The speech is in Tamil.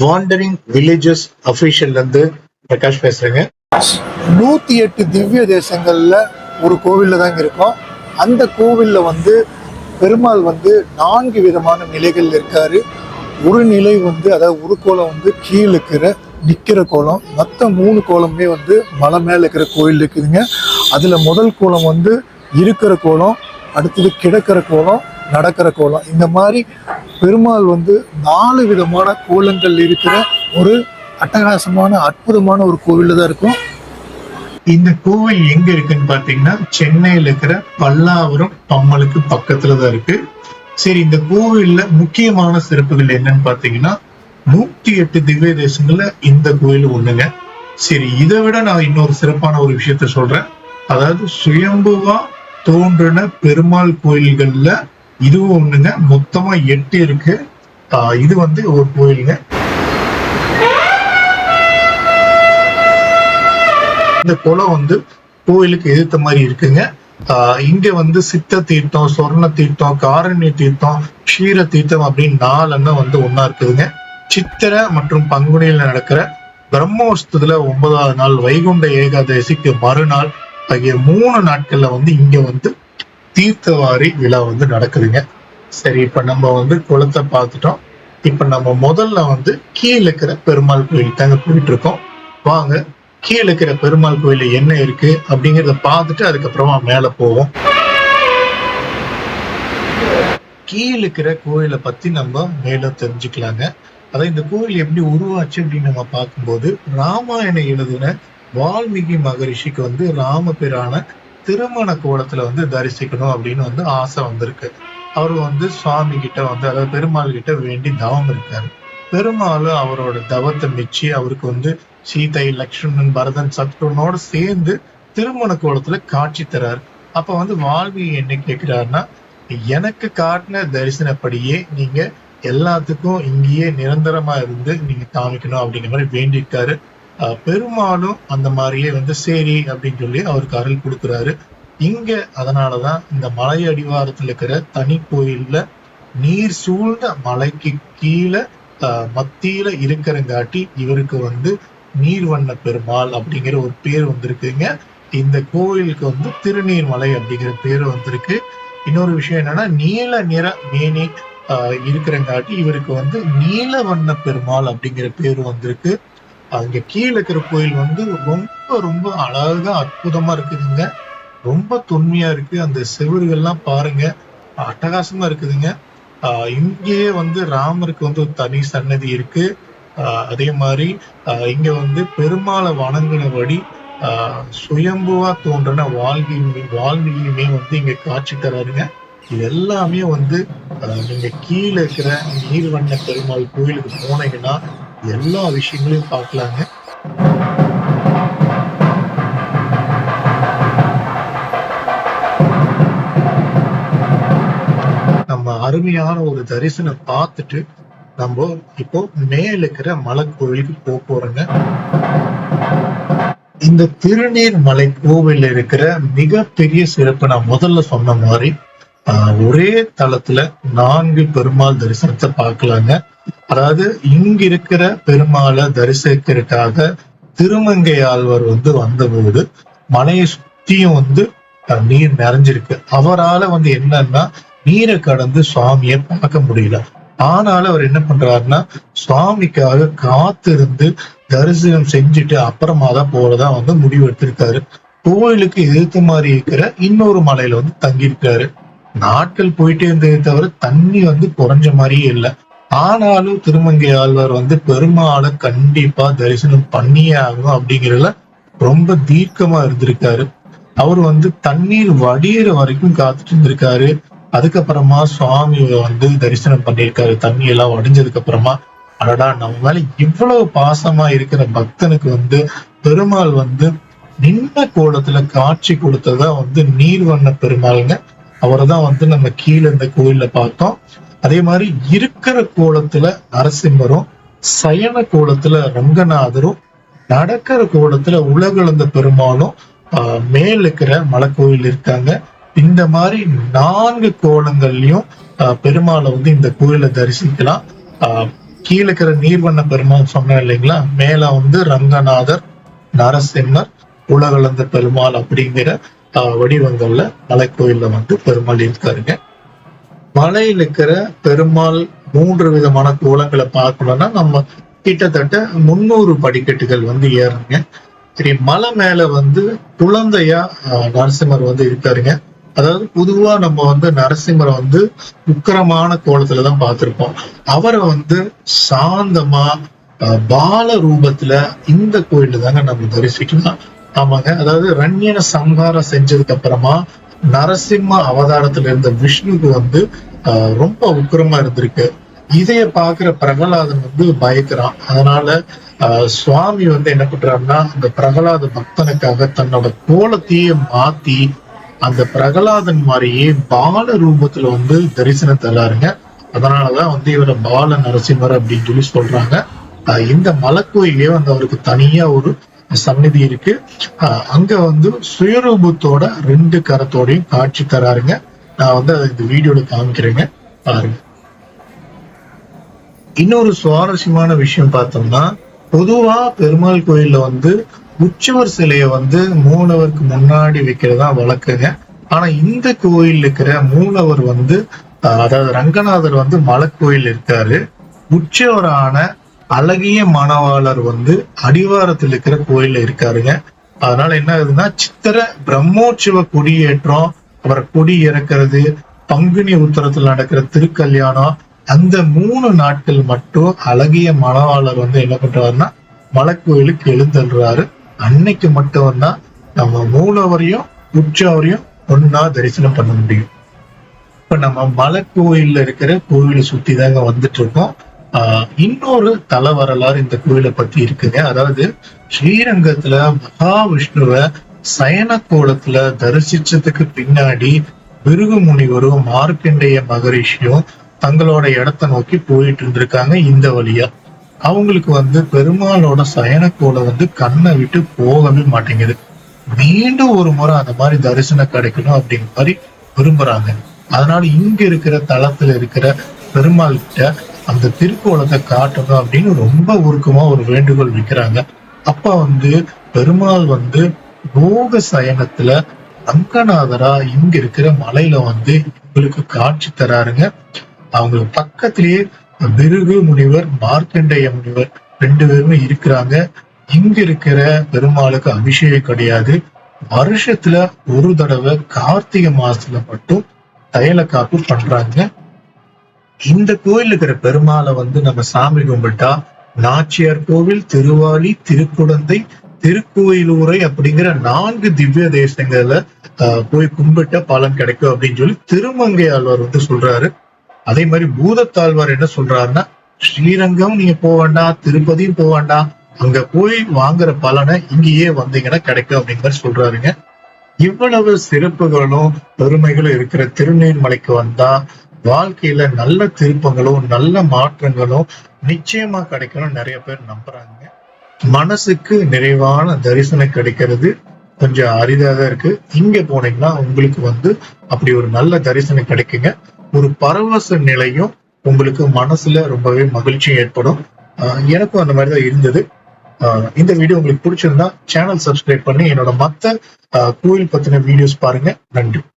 வாண்டரிங் வில்லேஜஸ் அஃபீஷியல்ல இருந்து பிரகாஷ் பேசுறேங்க. நூத்தி எட்டு திவ்ய தேசங்கள்ல ஒரு கோவில்ல தாங்க இருக்கோம். அந்த கோவில்ல வந்து பெருமாள் வந்து நான்கு விதமான நிலைகள் இருக்காரு. ஒரு நிலை வந்து அதாவது ஒரு கோலம் வந்து கீழே இருக்கிற நிற்கிற கோலம். மற்ற மூணு கோலமே வந்து மலை மேலே இருக்கிற கோயில் இருக்குதுங்க. அதில் முதல் கோலம் வந்து இருக்கிற கோலம் அடுத்தது கிடக்கிற கோலம் நடக்கிற கோலம். இந்த மாதிரி பெருமாள் வந்து நாலு விதமான கோலங்கள் இருக்கிற ஒரு அட்டகாசமான அற்புதமான ஒரு கோவில்ல தான் இருக்கும். இந்த கோவில் எங்க இருக்குன்னு பாத்தீங்கன்னா சென்னையில இருக்கிற பல்லாவரம் பம்மலுக்கு பக்கத்துல தான் இருக்கு. சரி இந்த கோவில்ல முக்கியமான சிறப்புகள் என்னன்னு பாத்தீங்கன்னா நூத்தி எட்டு திவ்ய தேசங்கள்ல இந்த கோயில் ஒண்ணுங்க. சரி இதை விட நான் இன்னொரு சிறப்பான ஒரு விஷயத்த சொல்றேன். அதாவது சுயம்புவா தோன்றின பெருமாள் கோயில்கள்ல இதுவும் ஒண்ணுங்க. மொத்தமா எட்டு இருக்கு. ஆஹ் இது வந்து ஒரு கோயிலுங்க. இந்த குளம் வந்து கோயிலுக்கு எதிர்த்த மாதிரி இருக்குங்க. இங்க வந்து சித்த தீர்த்தம் சொர்ண தீர்த்தம் காரண்ய தீர்த்தம் க்ஷீர தீர்த்தம் அப்படின்னு நாலு வந்து ஒன்னா இருக்குதுங்க. சித்திரை மற்றும் பங்குனியில நடக்கிற பிரம்மோஸ்தத்துல ஒன்பதாவது நாள் வைகுண்ட ஏகாதசிக்கு மறுநாள் ஆகிய மூணு நாட்கள்ல வந்து இங்க வந்து தீர்த்தவாரி விழா வந்து நடக்குதுங்க. சரி இப்ப நம்ம வந்து குளத்தை பார்த்துட்டோம். இப்ப நம்ம முதல்ல வந்து கீழே இருக்கிற பெருமாள் கோயில் தாங்க போயிட்டு இருக்கோம். வாங்க கீழே இருக்கிற பெருமாள் கோயில என்ன இருக்கு அப்படிங்கறத பார்த்துட்டு அதுக்கப்புறமா மேல போவோம். கீழே இருக்கிற கோயிலை பத்தி நம்ம மேலும் தெரிஞ்சுக்கலாங்க. அதாவது இந்த கோயில் எப்படி உருவாச்சு அப்படின்னு நம்ம பார்க்கும்போது ராமாயணம் எழுதின வால்மீகி மகரிஷிக்கு வந்து ராமபிரான திருமண கோலத்துல வந்து தரிசிக்கணும் அப்படின்னு வந்து ஆசை வந்திருக்கு. அவர் வந்து சுவாமி கிட்ட வந்து அதாவது பெருமாள் கிட்ட வேண்டி தவம் இருக்காரு. பெருமாள் அவரோட தவத்தை மிச்சி அவருக்கு வந்து சீதை லக்ஷ்மணன் பரதன் சத்ருனோட சேர்ந்து திருமண கோலத்துல காட்சி தராரு. அப்ப வந்து வாழ்வி என்ன கேட்கிறாருன்னா எனக்கு காட்டின தரிசனப்படியே நீங்க எல்லாத்துக்கும் இங்கேயே நிரந்தரமா இருந்து நீங்க காமிக்கணும் அப்படிங்கிற மாதிரி வேண்டியிருக்காரு. பெருமாளும் அந்த மாதிரியே வந்து சரி அப்படின்னு சொல்லி அவருக்கு அருள் கொடுக்குறாரு. இங்க அதனாலதான் இந்த மலை அடிவாரத்துல இருக்கிற தனி கோயில்ல நீர் சூழ்ந்த மலைக்கு கீழே மத்தியில இருக்கிறங்காட்டி இவருக்கு வந்து நீர்வண்ண பெருமாள் அப்படிங்கிற ஒரு பேர் வந்திருக்குங்க. இந்த கோயிலுக்கு வந்து திருநீர்மலை அப்படிங்கிற பேர் வந்திருக்கு. இன்னொரு விஷயம் என்னன்னா நீல நிற மேனி ஆஹ் இருக்கிறங்காட்டி இவருக்கு வந்து நீல வண்ண பெருமாள் அப்படிங்கிற பேர் வந்திருக்கு. அங்க கீழே இருக்கிற கோயில் வந்து ரொம்ப ரொம்ப அழகா அற்புதமா இருக்குதுங்க. ரொம்ப தொன்மையா இருக்கு. அந்த செவுறுகள்லாம் பாருங்க. அட்டகாசமா இருக்குதுங்க. ஆஹ் இங்கேயே வந்து ராமருக்கு வந்து ஒரு தனி சன்னதி இருக்கு. ஆஹ் அதே மாதிரி ஆஹ் இங்க வந்து பெருமாளை வணங்கினபடி ஆஹ் சுயம்புவா தோன்றின வாழ்வியுமே வாழ்வியுமே வந்து இங்க காட்சி தராருங்க. இது எல்லாமே வந்து ஆஹ் நீங்க கீழே இருக்கிற நீர்வண்ண பெருமாள் கோயிலுக்கு போனீங்கன்னா எல்லா விஷயங்களையும் பார்க்கலாங்க. நம்ம அருமையான ஒரு தரிசனம் பார்த்துட்டு நம்ம இப்போ மேல இருக்கிற மலை கோயிலுக்கு போக போறோங்க. இந்த திருநீர் மலை கோவில் இருக்கிற மிகப்பெரிய சிறப்பு நான் முதல்ல சொன்ன மாதிரி ஒரே தளத்துல நான்கு பெருமாள் தரிசனத்தை பார்க்கலாங்க. அதாவது இங்க இருக்கிற பெருமாளை தரிசிக்கிறதுக்காக திருமங்கை ஆழ்வர் வந்து வந்தபோது மலையை சுத்தியும் வந்து நீர் நிறைஞ்சிருக்கு. அவரால வந்து என்னன்னா நீரை கடந்து சுவாமியை பார்க்க முடியல. ஆனாலும் அவர் என்ன பண்றாருன்னா சுவாமிக்காக காத்திருந்து தரிசனம் செஞ்சுட்டு அப்புறமா தான் போறதா வந்து முடிவு எடுத்திருக்காரு கோயிலுக்கு எதிர்த்து மாதிரி இருக்கிற இன்னொரு மலையில வந்து தங்கியிருக்காரு. நாட்கள் போயிட்டே இருந்ததே தவிர தண்ணி வந்து குறைஞ்ச மாதிரியே இல்லை. ஆனாலும் திருமங்கை ஆழ்வார் வந்து பெருமாளை கண்டிப்பா தரிசனம் பண்ணியே ஆகணும் அப்படிங்கிறதுல ரொம்ப தீர்க்கமா இருந்திருக்காரு. அவர் வந்து தண்ணீர் வடியிற வரைக்கும் காத்துட்டு இருந்திருக்காரு. அதுக்கப்புறமா சுவாமியை வந்து தரிசனம் பண்ணியிருக்காரு. தண்ணி எல்லாம் வடிஞ்சதுக்கு அப்புறமா. அடடா நம்ம மேல இவ்வளவு பாசமா இருக்கிற பக்தனுக்கு வந்து பெருமாள் வந்து நின்ன கோலத்துல காட்சி கொடுத்ததா வந்து நீர்வண்ண பெருமாள்ங்க. அவரை தான் வந்து நம்ம கீழே இந்த கோயில்ல பார்த்தோம். அதே மாதிரி இருக்கிற கோலத்துல நரசிம்மரும் சயன கோலத்துல ரங்கநாதரும் நடக்கிற கோலத்துல உலகளந்த பெருமாளும் மேல் இருக்கிற மலைக்கோயில் இருக்காங்க. இந்த மாதிரி நான்கு கோலங்கள்லயும் ஆஹ் பெருமாளை வந்து இந்த கோயில தரிசிக்கலாம். ஆஹ் கீழே இருக்கிற நீர்வண்ண பெருமாள் சொன்னேன் இல்லைங்களா? மேல வந்து ரங்கநாதர் நரசிம்மர் உலகளந்த பெருமாள் அப்படிங்கிற ஆஹ், வடிவங்கள்ல மலைக்கோயில்ல வந்து பெருமாள் இருக்காருங்க. மலையில இருக்கிற பெருமாள் மூன்று விதமான கோலங்களை பார்க்கணும்னா நம்ம கிட்டத்தட்ட முன்னூறு படிக்கட்டுகள் வந்து ஏறுங்க. சரி மலை மேல வந்து குழந்தையா ஆஹ், நரசிம்மர் வந்து இருக்காருங்க. அதாவது பொதுவா நம்ம வந்து நரசிம்மரை வந்து உக்கிரமான கோலத்துல தான் பார்த்திருப்போம். அவரை வந்து சாந்தமா ஆஹ், பால ரூபத்துல இந்த கோயில்ல தாங்க நம்ம தரிசிக்கலாம். ஆமாங்க. அதாவது ரண்யன சம்ஹாரம் செஞ்சதுக்கு அப்புறமா நரசிம்ம அவதாரத்துல இருந்த விஷ்ணுக்கு வந்து ஆஹ், ரொம்ப உக்கிரமா இருந்திருக்கு. இதைய பாக்குற பிரகலாதன் வந்து பயக்கிறான். அதனால ஆஹ், சுவாமி வந்து என்ன பண்றாருன்னா அந்த பிரகலாத பக்தனுக்காக தன்னோட கோலத்தையே மாத்தி அந்த பிரகலாதன் மாதிரியே பால ரூபத்துல வந்து தரிசனம் தராருங்க. அதனாலதான் வந்து இவரை பால நரசிம்மர் அப்படின்னு சொல்லி சொல்றாங்க. ஆஹ், இந்த மலைக்கோயிலே வந்து அவருக்கு தனியா ஒரு சந்நிதி இருக்கு. அங்க வந்து சுயரூபத்தோட ரெண்டு கரத்தோடையும் காட்சி தராருங்க. நான் வந்து அதை இந்த வீடியோல காமிக்கிறேங்க. பாருங்க. இன்னொரு சுவாரஸ்யமான விஷயம் பார்த்தோம்னா பொதுவா பெருமாள் கோயில்ல வந்து உச்சவர் சிலையை வந்து மூலவருக்கு முன்னாடி வைக்கிறதா வழக்குங்க. ஆனா இந்த கோயில் இருக்கிற மூலவர் வந்து அதாவது ரங்கநாதர் வந்து மலைக்கோயில் இருக்காரு. உச்சவரான அழகிய மணவாளர் வந்து அடிவாரத்தில் இருக்கிற கோயில்ல இருக்காருங்க. அதனால என்ன ஆகுதுன்னா சித்திர பிரம்மோற்சவ கொடியேற்றம் அப்புறம் கொடி இறக்கிறது பங்குனி உத்தரத்துல நடக்கிற திருக்கல்யாணம் அந்த மூணு நாட்கள் மட்டும் அழகிய மணவாளர் வந்து என்ன பண்றாருன்னா மலைக்கோயிலுக்கு எழுந்தல்றாரு அன்னைக்கு மட்டும்தான் நம்ம மூலவரையும் உற்சவரையும் ஒன்னா தரிசனம் பண்ண முடியும். இப்ப நம்ம மலைக்கோயில்ல இருக்கிற கோயிலை சுத்தி தாங்க வந்துட்டு இருக்கோம். இன்னொரு தல வரலாறு இந்த கோயிலை பத்தி இருக்குங்க. அதாவது ஸ்ரீரங்கத்துல மகாவிஷ்ணுவை சயன கோலத்துல தரிசிச்சதுக்கு பின்னாடி பிருகு முனிவரும் மார்க்கண்டேய மகரிஷியும் தங்களோட இடத்தை நோக்கி போயிட்டு இருந்திருக்காங்க இந்த வழியா. அவங்களுக்கு வந்து பெருமாளோட சயன கோலம் வந்து கண்ணை விட்டு போகவே மாட்டேங்குது. மீண்டும் ஒரு முறை அந்த மாதிரி தரிசனம் கிடைக்கணும் அப்படிங்கிற மாதிரி விரும்புறாங்க. அதனால இங்க இருக்கிற தளத்துல இருக்கிற பெருமாள் கிட்ட அந்த திருக்கோலத்தை காட்டணும் அப்படின்னு ரொம்ப உருக்கமா ஒரு வேண்டுகோள் வைக்கிறாங்க. அப்ப வந்து பெருமாள் வந்து போக சயனத்துல ரங்கநாதரா இங்க இருக்கிற மலையில வந்து இவங்களுக்கு காட்சி தராருங்க. அவங்களுக்கு பக்கத்திலேயே பிருகு முனிவர் மார்க்கண்டேய முனிவர் ரெண்டு பேருமே இருக்கிறாங்க. இங்க இருக்கிற பெருமாளுக்கு அபிஷேகம் கிடையாது. வருஷத்துல ஒரு தடவை கார்த்திகை மாசத்துல மட்டும் தைல காப்பு பண்றாங்க. இந்த கோயில் இருக்கிற பெருமாளை வந்து நம்ம சாமி கும்பிட்டா நாச்சியார் கோவில் திருவாலி திருக்குடந்தை திருக்கோயிலூரை அப்படிங்கிற நான்கு திவ்ய தேசங்கள்ல போய் கும்பிட்ட பலன் கிடைக்கும் அப்படின்னு சொல்லி திருமங்கை ஆழ்வார் வந்து சொல்றாரு. அதே மாதிரி பூதத்தாழ்வார் என்ன சொல்றாருன்னா ஸ்ரீரங்கம் நீங்க போக வேண்டாம் திருப்பதியும் போக வேண்டாம். அங்க போய் வாங்குற பலனை இங்கேயே வந்தீங்கன்னா கிடைக்கும் அப்படிங்கிற மாதிரி சொல்றாருங்க. இவ்வளவு சிறப்புகளும் பெருமைகளும் இருக்கிற திருநீர்மலைக்கு வந்தா வாழ்க்கையில நல்ல திருப்பங்களும் நல்ல மாற்றங்களும் நிச்சயமா கிடைக்கணும் நிறைய பேர் நம்புறாங்க. மனசுக்கு நிறைவான தரிசனம் கிடைக்கிறது கொஞ்சம் அரிதாக தான் இருக்கு. இங்க போனீங்கன்னா உங்களுக்கு வந்து அப்படி ஒரு நல்ல தரிசனம் கிடைக்குங்க. ஒரு பரவச நிலையும் உங்களுக்கு மனசுல ரொம்பவே மகிழ்ச்சி ஏற்படும். ஆஹ் எனக்கும் அந்த மாதிரி தான் இருந்தது. ஆஹ் இந்த வீடியோ உங்களுக்கு பிடிச்சிருந்தா சேனல் சப்ஸ்கிரைப் பண்ணி என்னோட மத்த ஆஹ் கோயில் பத்தின வீடியோஸ் பாருங்க. நன்றி.